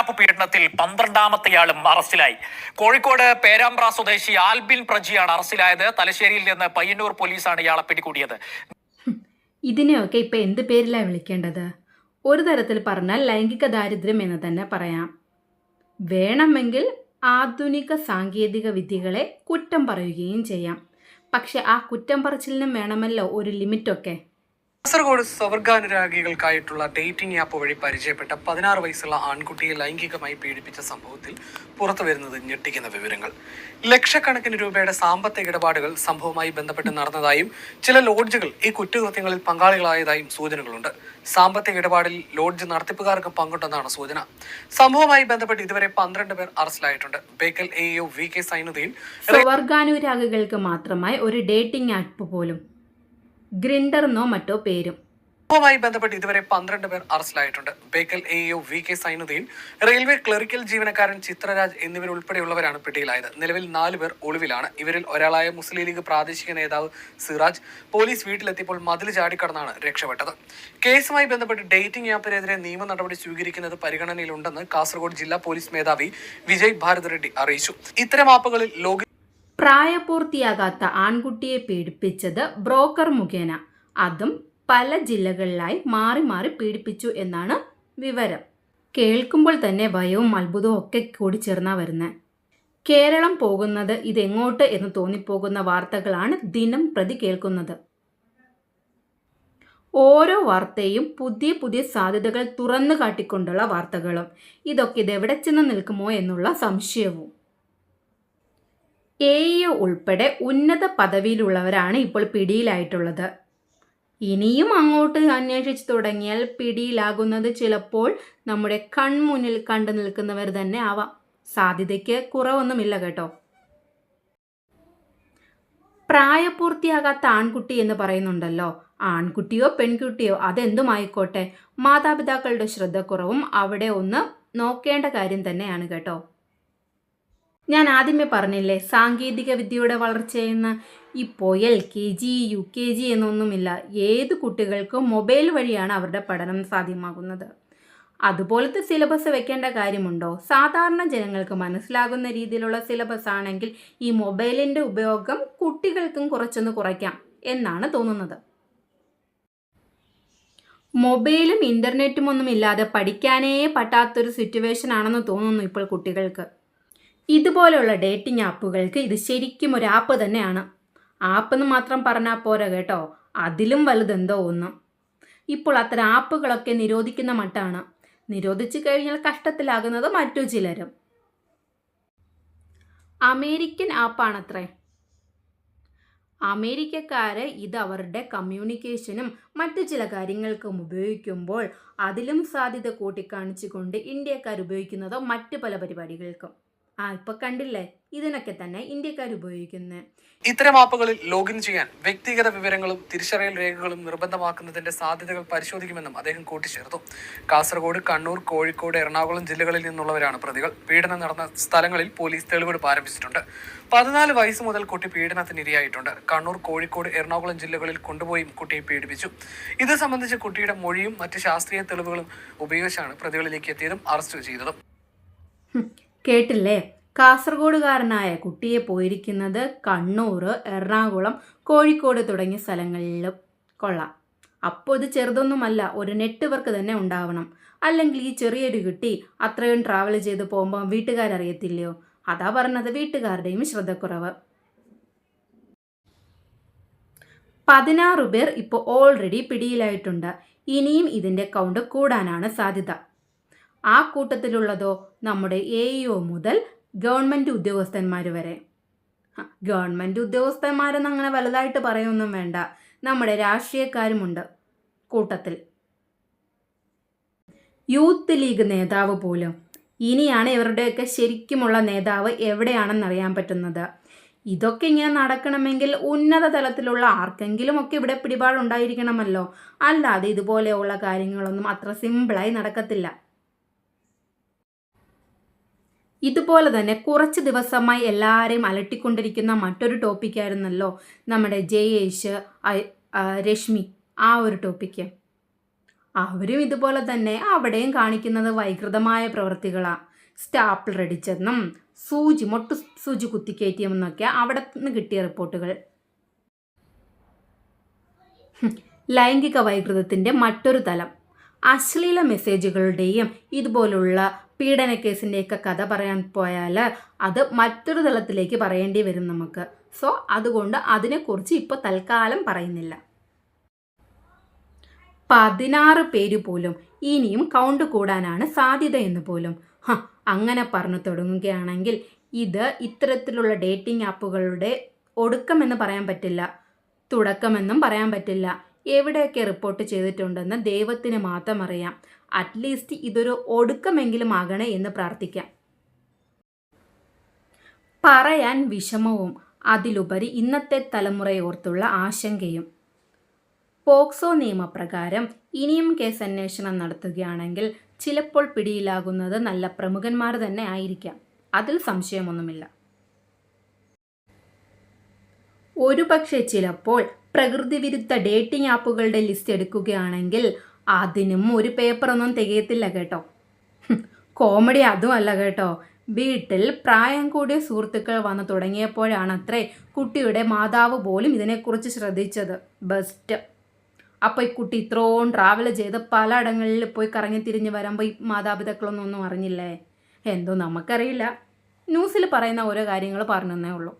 App പീഡനത്തിൽ പന്ത്രണ്ടാമത്തെയാളും അറസ്റ്റിലായി. കോഴിക്കോട് പേരാമ്പ്ര സ്വദേശി ആൽബിൻ പ്രജിയാണ് അറസ്റ്റിലായത്. തലശ്ശേരിയിൽ നിന്ന് പയ്യന്നൂർ പോലീസാണ് ഇയാളെ പിടികൂടിയത്. ഇതിനെയൊക്കെ ഇപ്പൊ എന്ത് പേരിലാണ് വിളിക്കേണ്ടത്? ഒരു തരത്തിൽ പറഞ്ഞാൽ ലൈംഗിക ദാരിദ്ര്യം എന്ന് തന്നെ പറയാം. വേണമെങ്കിൽ ആധുനിക സാങ്കേതിക വിദ്യകളെ കുറ്റം പറയുകയും ചെയ്യാം. പക്ഷെ ആ കുറ്റം പറച്ചിലിനും വേണമല്ലോ ഒരു ലിമിറ്റൊക്കെ? കാസർഗോഡ് സ്വർഗാനുരാഗികൾക്കായിട്ടുള്ള ഡേറ്റിംഗ് ആപ്പ് വഴി പരിചയപ്പെട്ട പതിനാറ് വയസ്സുള്ള ആൺകുട്ടിയെ ലൈംഗികമായി പീഡിപ്പിച്ച സംഭവത്തിൽ പുറത്തു വരുന്നത് ഞെട്ടിക്കുന്ന വിവരങ്ങൾ. ലക്ഷക്കണക്കിന് രൂപയുടെ സാമ്പത്തിക ഇടപാടുകൾ സംഭവവുമായി ബന്ധപ്പെട്ട് നടന്നതായും ചില ലോഡ്ജുകൾ ഈ കുറ്റകൃത്യങ്ങളിൽ പങ്കാളികളായതായും സൂചനകളുണ്ട്. സാമ്പത്തിക ഇടപാടിൽ ലോഡ്ജ് നടത്തിപ്പുകാർക്ക് പങ്കുണ്ടെന്നാണ് സൂചന. സംഭവവുമായി ബന്ധപ്പെട്ട് ഇതുവരെ പന്ത്രണ്ട് പേർ അറസ്റ്റിലായിട്ടുണ്ട്. Bekal A V K Zainuddin സ്വർഗാനുരാഗികൾക്ക് മാത്രമായി ഒരു ഡേറ്റിംഗ് ആപ്പ് പോലും ഗ്രിൻഡർ എന്നോ മറ്റോ പേരും. സംഭവവുമായി ബന്ധപ്പെട്ട് ഇതുവരെ പന്ത്രണ്ട് പേർ അറസ്റ്റിലായിട്ടുണ്ട്. Bekal A O V K Zainuddin railway clerical ജീവനക്കാരൻ ചിത്രരാജ് എന്നിവരുൾപ്പെടെയുള്ളവരാണ് പിടിയിലായത്. നിലവിൽ നാല് പേർ ഒളിവിലാണ്. ഇവരിൽ ഒരാളായ മുസ്ലിം ലീഗ് പ്രാദേശിക നേതാവ് സിറാജ്. പോലീസ് വീട്ടിലെത്തിയപ്പോൾ മതിൽ ചാടിക്കടന്നാണ് രക്ഷപ്പെട്ടത്. കേസുമായി ബന്ധപ്പെട്ട് ഡേറ്റിംഗ് ആപ്പിനെതിരെ നിയമ നടപടി സ്വീകരിക്കുന്നത് പരിഗണനയിലുണ്ടെന്ന് കാസർഗോഡ് ജില്ലാ പോലീസ് മേധാവി വിജയ് ഭാരത് റെഡ്ഡി അറിയിച്ചു. ഇത്തരം ആപ്പുകളിൽ ലോഗിൻ പ്രായപൂർത്തിയാകാത്ത ആൺകുട്ടിയെ പീഡിപ്പിച്ചത് ബ്രോക്കർ മുഖേന. അതും പല ജില്ലകളിലായി മാറി മാറി പീഡിപ്പിച്ചു എന്നാണ് വിവരം. കേൾക്കുമ്പോൾ തന്നെ ഭയവും അത്ഭുതവും ഒക്കെ കൂടി ചേർന്നാ വരുന്നത് കേരളം പോകുന്നത് ഇതെങ്ങോട്ട് എന്ന് തോന്നിപ്പോകുന്ന വാർത്തകളാണ് ദിനം പ്രതി കേൾക്കുന്നത്. ഓരോ വാർത്തയും പുതിയ പുതിയ സാധ്യതകൾ തുറന്നു കാട്ടിക്കൊണ്ടുള്ള വാർത്തകളും. ഇതൊക്കെ ഇത് എവിടെ ചെന്ന് നിൽക്കുമോ എന്നുള്ള സംശയവും. എ ഉൾപ്പെടെ ഉന്നത പദവിയിലുള്ളവരാണ് ഇപ്പോൾ പിടിയിലായിട്ടുള്ളത്. ഇനിയും അങ്ങോട്ട് അന്വേഷിച്ചു തുടങ്ങിയാൽ പിടിയിലാകുന്നത് ചിലപ്പോൾ നമ്മുടെ കൺമുന്നിൽ കണ്ടു നിൽക്കുന്നവർ തന്നെ ആവാം. സാധ്യതയ്ക്ക് കുറവൊന്നുമില്ല കേട്ടോ. പ്രായപൂർത്തിയാകാത്ത ആൺകുട്ടി എന്ന് പറയുന്നുണ്ടല്ലോ. ആൺകുട്ടിയോ പെൺകുട്ടിയോ അതെന്തുമായിക്കോട്ടെ? മാതാപിതാക്കളുടെ ശ്രദ്ധക്കുറവും അവിടെ ഒന്ന് നോക്കേണ്ട കാര്യം തന്നെയാണ് കേട്ടോ. ഞാൻ ആദ്യമേ പറഞ്ഞില്ലേ സാങ്കേതിക വിദ്യയുടെ വളർച്ചയെന്ന്? ഇപ്പോൾ L K G U K G എന്നൊന്നുമില്ല. ഏത് കുട്ടികൾക്കും മൊബൈൽ വഴിയാണ് അവരുടെ പഠനം സാധ്യമാകുന്നത്. അതുപോലത്തെ സിലബസ് വെക്കേണ്ട കാര്യമുണ്ടോ? സാധാരണ ജനങ്ങൾക്ക് മനസ്സിലാകുന്ന രീതിയിലുള്ള സിലബസ് ആണെങ്കിൽ ഈ മൊബൈലിന്റെ ഉപയോഗം കുട്ടികൾക്കും കുറച്ചൊന്ന് കുറയ്ക്കാം എന്നാണ് തോന്നുന്നത്. മൊബൈലും ഇന്റർനെറ്റും ഒന്നും ഇല്ലാതെ പഠിക്കാനേ പറ്റാത്തൊരു സിറ്റുവേഷൻ ആണെന്ന് തോന്നുന്നു ഇപ്പോൾ കുട്ടികൾക്ക്. ഇതുപോലെയുള്ള ഡേറ്റിംഗ് ആപ്പുകൾക്ക് ഇത് ശരിക്കും ഒരു ആപ്പ് തന്നെയാണ്. ആപ്പെന്ന് മാത്രം പറഞ്ഞാൽ പോരാ കേട്ടോ. അതിലും വലുതെന്തോ ഒന്ന്. ഇപ്പോൾ അത്തരം ആപ്പുകളൊക്കെ നിരോധിക്കുന്ന മട്ടാണ്. നിരോധിച്ചു കഴിഞ്ഞാൽ കഷ്ടത്തിലാകുന്നത് മറ്റു ചിലരും. അമേരിക്കൻ ആപ്പാണത്രേ. അമേരിക്കക്കാര് ഇത് അവരുടെ കമ്മ്യൂണിക്കേഷനും മറ്റു ചില കാര്യങ്ങൾക്കും ഉപയോഗിക്കുമ്പോൾ അതിലും സാധ്യത കൂട്ടിക്കാണിച്ചുകൊണ്ട് ഇന്ത്യക്കാർ ഉപയോഗിക്കുന്നത് മറ്റു പല പരിപാടികൾക്കും. ആ ഇപ്പൊ കണ്ടില്ലേ? ഇതിനൊക്കെ തന്നെ ഇന്ത്യക്കാർ ഉപയോഗിക്കുന്നത് ഇത്തരം ആപ്പുകളിൽ ലോഗിൻ ചെയ്യാൻ വ്യക്തിഗത വിവരങ്ങളും തിരിച്ചറിയൽ രേഖകളും നിർബന്ധമാക്കുന്നതിന്റെ സാധ്യതകൾ പരിശോധിക്കുമെന്നും അദ്ദേഹം കൂട്ടിച്ചേർത്തു. കാസർഗോഡ് കണ്ണൂർ കോഴിക്കോട് എറണാകുളം ജില്ലകളിൽ നിന്നുള്ളവരാണ് പ്രതികൾ. പീഡനം നടന്ന സ്ഥലങ്ങളിൽ പോലീസ് തെളിവെടുപ്പ് ആരംഭിച്ചിട്ടുണ്ട്. പതിനാല് വയസ്സ് മുതൽ കുട്ടി പീഡനത്തിന് ഇരയായിട്ടുണ്ട്. കണ്ണൂർ കോഴിക്കോട് എറണാകുളം ജില്ലകളിൽ കൊണ്ടുപോയി കുട്ടിയെ പീഡിപ്പിച്ചു. ഇത് സംബന്ധിച്ച് കുട്ടിയുടെ മൊഴിയും മറ്റ് ശാസ്ത്രീയ തെളിവുകളും ഉപയോഗിച്ചാണ് പ്രതികളിലേക്ക് എത്തിയതും അറസ്റ്റ് ചെയ്തതും. കേട്ടില്ലേ? കാസർഗോഡുകാരനായ കുട്ടിയെ പോയിരിക്കുന്നത് കണ്ണൂർ എറണാകുളം കോഴിക്കോട് തുടങ്ങിയ സ്ഥലങ്ങളിലും കൊള്ളാം. അപ്പോൾ ഇത് ചെറുതൊന്നുമല്ല ഒരു നെറ്റ്വർക്ക് തന്നെ ഉണ്ടാവണം. അല്ലെങ്കിൽ ഈ ചെറിയൊരു കുട്ടി അത്രയും ട്രാവൽ ചെയ്ത് പോകുമ്പോൾ വീട്ടുകാരറിയത്തില്ലയോ? അതാ പറഞ്ഞത് വീട്ടുകാരുടെയും ശ്രദ്ധക്കുറവ്. പതിനാറ് പേർ ഇപ്പോൾ ഓൾറെഡി പിടിയിലായിട്ടുണ്ട്. ഇനിയും ഇതിന്റെ കൗണ്ട് കൂടാനാണ് സാധ്യത. ആ കൂട്ടത്തിലുള്ളതോ നമ്മുടെ എ ഇഒ മുതൽ ഗവൺമെന്റ് ഉദ്യോഗസ്ഥന്മാർ വരെ. ഗവൺമെന്റ് ഉദ്യോഗസ്ഥന്മാരെന്ന് അങ്ങനെ വലുതായിട്ട് പറയൊന്നും വേണ്ട. നമ്മുടെ രാഷ്ട്രീയക്കാരുമുണ്ട് കൂട്ടത്തിൽ. യൂത്ത് ലീഗ് നേതാവ് പോലും ഇനിയാണ് ഇവരുടെയൊക്കെ ശരിക്കുമുള്ള നേതാവ് എവിടെയാണെന്ന് അറിയാൻ പറ്റുന്നത്. ഇതൊക്കെ ഇങ്ങനെ നടക്കണമെങ്കിൽ ഉന്നത തലത്തിലുള്ള ആർക്കെങ്കിലും ഒക്കെ ഇവിടെ പിടിപാടുണ്ടായിരിക്കണമല്ലോ. അല്ലാതെ ഇതുപോലെയുള്ള കാര്യങ്ങളൊന്നും അത്ര സിമ്പിളായി നടക്കത്തില്ല. ഇതുപോലെ തന്നെ കുറച്ച് ദിവസമായി എല്ലാവരെയും അലട്ടിക്കൊണ്ടിരിക്കുന്ന മറ്റൊരു ടോപ്പിക്കായിരുന്നല്ലോ നമ്മുടെ ജയേഷ് രശ്മി ആ ഒരു ടോപ്പിക്ക് അവരും ഇതുപോലെ തന്നെ അവിടെയും കാണിക്കുന്നത് വൈകൃതമായ പ്രവൃത്തികളാണ് സ്റ്റാപ്പിൾ റെഡിച്ചെന്നും സൂചി മൊട്ടു സൂചി കുത്തിക്കയറ്റിയെന്നൊക്കെ അവിടെ നിന്ന് കിട്ടിയ റിപ്പോർട്ടുകൾ. ലൈംഗിക വൈകൃതത്തിന്റെ മറ്റൊരു തലം. അശ്ലീല മെസ്സേജുകളുടെയും ഇതുപോലുള്ള പീഡന കേസിന്റെയൊക്കെ കഥ പറയാൻ പോയാൽ അത് മറ്റൊരു തലത്തിലേക്ക് പറയേണ്ടി വരും നമുക്ക്. സോ അതുകൊണ്ട് അതിനെക്കുറിച്ച് ഇപ്പോൾ തൽക്കാലം പറയുന്നില്ല. പതിനാറ് പേര് പോലും ഇനിയും കൗണ്ട് കൂടാനാണ് സാധ്യത എന്ന് പോലും. അങ്ങനെ പറഞ്ഞു തുടങ്ങുകയാണെങ്കിൽ ഇത് ഇത്തരത്തിലുള്ള ഡേറ്റിംഗ് ആപ്പുകളുടെ ഒടുക്കമെന്ന് പറയാൻ പറ്റില്ല. തുടക്കമെന്നും പറയാൻ പറ്റില്ല. എവിടെയൊക്കെ റിപ്പോർട്ട് ചെയ്തിട്ടുണ്ടെന്ന് ദൈവത്തിന് മാത്രം അറിയാം അറ്റ്ലീസ്റ്റ് ഇതൊരു ഒടുക്കമെങ്കിലും ആകണേ എന്ന് പ്രാർത്ഥിക്കാം. പറയാൻ വിഷമവും അതിലുപരി ഇന്നത്തെ തലമുറയോർത്തുള്ള ആശങ്കയും. പോക്സോ നിയമപ്രകാരം ഇനിയും കേസ് അന്വേഷണം നടത്തുകയാണെങ്കിൽ ചിലപ്പോൾ പിടിയിലാകുന്നത് നല്ല പ്രമുഖന്മാർ തന്നെ ആയിരിക്കാം. അതിൽ സംശയമൊന്നുമില്ല. ഒരുപക്ഷെ ചിലപ്പോൾ പ്രകൃതി വിരുദ്ധ ഡേറ്റിംഗ് ആപ്പുകളുടെ ലിസ്റ്റ് എടുക്കുകയാണെങ്കിൽ അതിനും ഒരു പേപ്പറൊന്നും തികയത്തില്ല കേട്ടോ. കോമഡി അതും അല്ല കേട്ടോ. വീട്ടിൽ പ്രായം കൂടിയ സുഹൃത്തുക്കൾ വന്നു തുടങ്ങിയപ്പോഴാണ് അത്രേ കുട്ടിയുടെ മാതാവ് പോലും ഇതിനെക്കുറിച്ച് ശ്രദ്ധിച്ചത്. ബെസ്റ്റ്. അപ്പോൾ ഈ കുട്ടി ഇത്രയും ട്രാവൽ ചെയ്ത് പലയിടങ്ങളിൽ പോയി കറങ്ങി തിരിഞ്ഞ് വരുമ്പോൾ ഈ മാതാപിതാക്കളൊന്നും ഒന്നും അറിഞ്ഞില്ലേ? എന്തോ നമുക്കറിയില്ല. ന്യൂസിൽ പറയുന്ന ഓരോ കാര്യങ്ങൾ പറഞ്ഞതേ ഉള്ളൂ.